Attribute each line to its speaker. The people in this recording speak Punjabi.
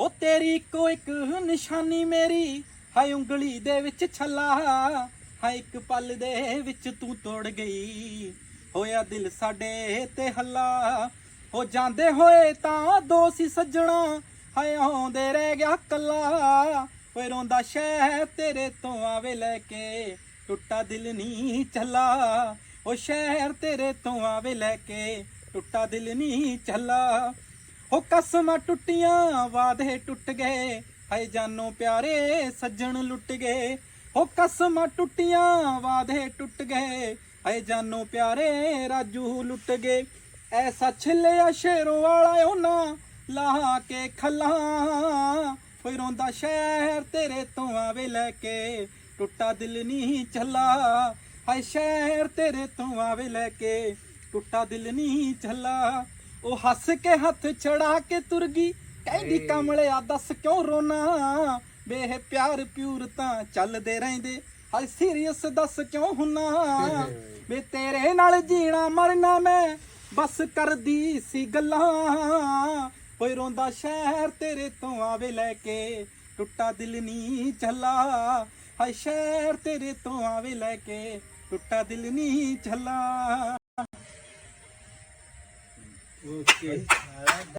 Speaker 1: ਉਹ ਤੇਰੀ ਇੱਕੋ ਇੱਕ ਨਿਸ਼ਾਨੀ ਮੇਰੀ, ਹਾਏ ਉਂਗਲੀ ਦੇ ਵਿੱਚ ਛੱਲਾ, ਹਾਏ ਇੱਕ ਪਲ ਦੇ ਵਿੱਚ ਤੂੰ ਤੋੜ ਗਈ। ਹੋਇਆ ਦਿਲ ਸਾਡੇ ਤੇ ਹੱਲਾ, ਹੋ ਜਾਂਦੇ ਹੋਏ ਤਾਂ ਦੋ ਸੀ ਸੱਜਣਾ, ਹਾਏ ਆਉਂਦੇ ਰਹਿ ਗਿਆ ਕੱਲਾ। ਓਏ ਰੋਂਦਾ ਸ਼ਹਿਰ ਤੇਰੇ ਤੋਂ ਆਵੇ ਲੈ ਕੇ, ਟੁੱਟਾ ਦਿਲ ਨਹੀਂ ਚੱਲਾ। ਓ ਸ਼ਹਿਰ ਤੇਰੇ ਤੋਂ ਆਵੇ ਲੈ ਕੇ, ਟੁੱਟਾ ਦਿਲ ਨਹੀਂ ਚੱਲਾ। ਹੋ ਕਸਮਾਂ ਟੁੱਟੀਆਂ ਵਾਦੇ ਟੁੱਟ ਗਏ। ਹਾਏ ਜਾਨੋ ਪਿਆਰੇ, ਸੱਜਣ ਲੁੱਟ ਗਏ। ਹੋ ਕਸਮਾਂ ਟੁੱਟੀਆਂ ਵਾਦੇ ਟੁੱਟ ਗਏ। ਹਾਏ ਜਾਨੋ ਪਿਆਰੇ, ਰਾਜੂ ਲੁੱਟ ਗਏ। ਐਸਾ ਛਿੱਲਿਆ ਸ਼ੇਰੋਂ ਵਾਲਾ ਉਹਨਾਂ ਲਾਹ ਕੇ ਖੱਲਾਂ। ਕੋਈ ਰੋਂਦਾ ਸ਼ਹਿਰ ਤੇਰੇ ਤੋਂ ਆਵੇ ਲੈ ਕੇ, ਟੁੱਟਾ ਦਿਲ ਨਹੀਂ ਚੱਲਾ ਹਾਏ ਸ਼ਹਿਰ ਤੇਰੇ ਤੋਂ ਆਵੇ ਲੈ ਕੇ, ਟੁੱਟਾ ਦਿਲ ਨਹੀਂ ਚੱਲਾ ਉਹ ਹੱਸ ਕੇ ਹੱਥ ਛੜਾ ਕੇ ਤੁਰ ਗਈ। ਕਹਿੰਦੀ ਕਮਲਿਆ ਦੱਸ ਕਿਉਂ ਰੋਣਾ? ਬੇਹ ਪਿਆਰ ਪਿਉਰ ਤਾਂ ਚੱਲਦੇ ਰਹਿੰਦੇ। ਹਾਏ ਸੀਰੀਅਸ ਦੱਸ ਕਿਉਂ ਹੁੰਨਾ? ਵੇ ਤੇਰੇ ਨਾਲ ਜੀਣਾ ਮਰਨਾ ਮੈਂ ਬਸ ਕਰਦੀ ਸੀ ਗੱਲਾਂ। ਕੋਈ ਰੋਂਦਾ ਸ਼ਹਿਰ ਤੇਰੇ ਤੋਂ ਆਵੇ ਲੈ ਕੇ ਟੁੱਟਾ ਦਿਲ ਨਹੀਂ ਚੱਲਾ ਹਾਏ ਸ਼ਹਿਰ ਤੇਰੇ ਤੋਂ ਆਵੇ ਲੈ ਕੇ ਟੁੱਟਾ ਦਿਲ ਨਹੀਂ ਚੱਲਾ
Speaker 2: ಓಕೆ